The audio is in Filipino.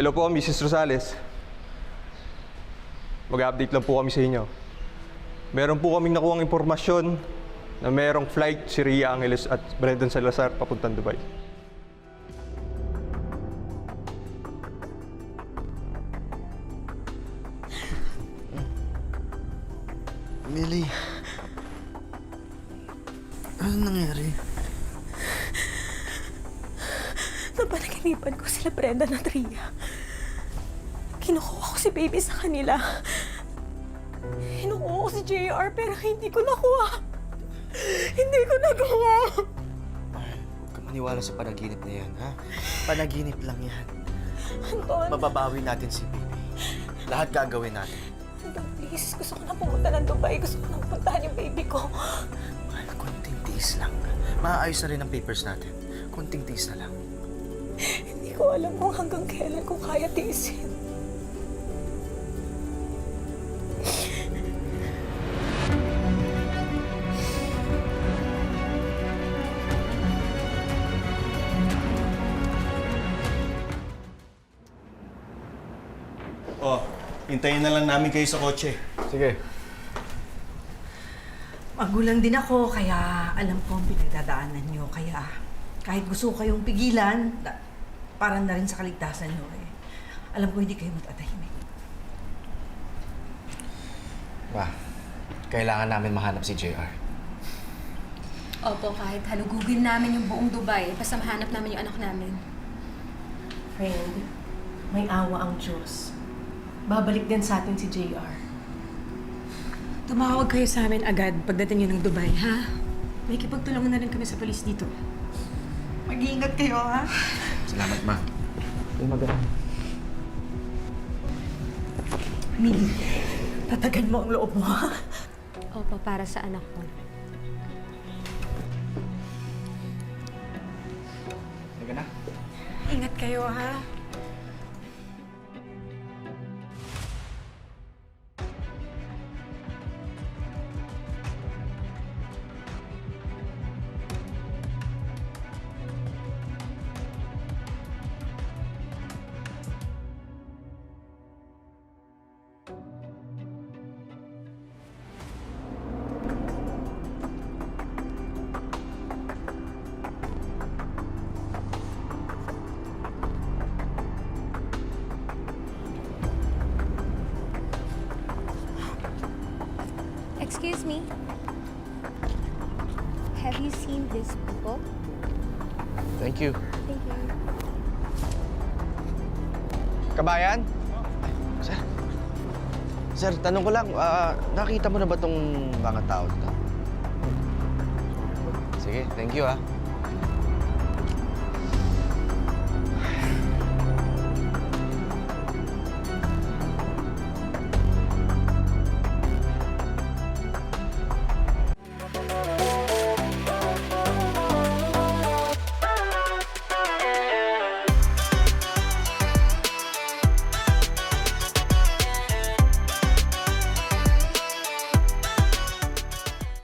Hello po, Mrs. Rosales. Mag-update lang po kami sa inyo. Meron po kaming nakuhang impormasyon na merong flight si Ria Angeles at Brendan Salazar papuntang Dubai. Millie. Ano nangyari? Napanaginipan ko sila Brenda at Ria. Kinukuha ko si baby sa kanila. Kinukuha ko si JR pero hindi ko nakuha. Hindi ko nagawa. Huwag ka maniwala sa panaginip na yan, ha? Panaginip lang yan. Anton, Mababawi natin si baby. Lahat gagawin natin. Anton, please. Gusto ko na pumunta ng Dubai. Gusto ko na puntahan yung baby ko. Mahal, konting tiis lang. Maayos na rin ang papers natin. Konting tiis na lang. Hindi ko alam kung hanggang kailan ko kaya tiisin. Oh, hintayin na lang namin kayo sa kotse. Sige. Magulang din ako, kaya alam ko ang pinagdadaanan nyo. Kaya kahit gusto ko kayong pigilan, da, parang na rin sa kaligtasan nyo eh. Alam ko hindi kayo matatahimik. Ba, kailangan namin mahanap si JR. Opo, kahit halugugin namin yung buong Dubai, basta mahanap namin yung anak namin. Friend, may awa ang Diyos. Babalik din sa atin si JR. Tumawag kayo sa amin agad pagdating nyo ng Dubai, ha? May kipagtulungan na rin kami sa polis dito. Mag-iingat kayo, ha? Salamat, ma. Mili, tatagan mo ang loob mo, ha? Opo, para sa anak ko. Sige na. Ingat kayo, ha? Excuse me. Have you seen these people? Thank you. Thank you. Kabayan? Sir. Sir, tanong ko lang, ah, nakita mo na ba tong mga tao to? Sige, thank you ah.